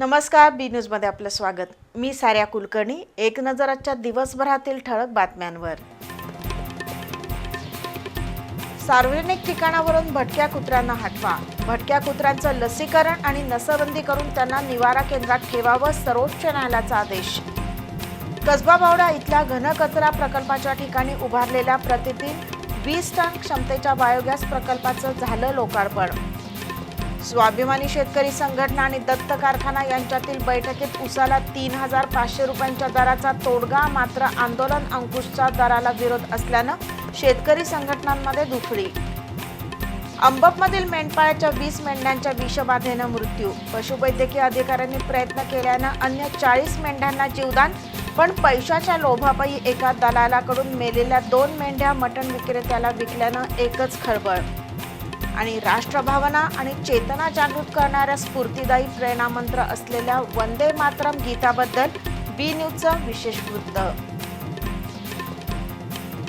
नमस्कार बी न्यूजमध्ये आपलं स्वागत. मी साऱ्या कुलकर्णी एक नजर आजच्या दिवसभरातील ठळक बातम्यांवर. सार्वजनिक ठिकाणावरून भटक्या कुत्र्यांना हटवा. भटक्या कुत्र्यांचं लसीकरण आणि नसबंदी करून त्यांना निवारा केंद्रात ठेवावं सर्वोच्च न्यायालयाचा आदेश. कसबा बावडा इथल्या घनकचरा प्रकल्पाच्या ठिकाणी उभारलेल्या प्रतिदिन वीस टन क्षमतेच्या बायोगॅस प्रकल्पाचं झालं लोकार्पण. स्वाभिमानी शेतकरी संघटना आणि दत्त कारखाना यांच्यातील बैठकीत उसाला तीन हजार पाचशे रुपयांच्या दराचा तोडगा मात्र आंदोलन अंकुशच्या दराला विरोध असल्यानं शेतकरी संघटनांमध्ये दुफडी अंबपमधील मेंढपाळाच्या वीस मेंढ्यांच्या विषबाधेनं मृत्यू. पशुवैद्यकीय अधिकाऱ्यांनी प्रयत्न केल्यानं अन्य चाळीस मेंढ्यांना जीवदान पण पैशाच्या लोभापायी एका दलालाकडून मेलेल्या दोन मेंढ्या मटण विक्रेत्याला विकल्यानं एकच खळबळ. आणि राष्ट्रभावना आणि चेतना जागृत करणाऱ्या स्फूर्तीदायी प्रेरणामंत्र असलेल्या वंदे मातरम गीताबद्दल बी न्यूजचं विशेष वृत्त.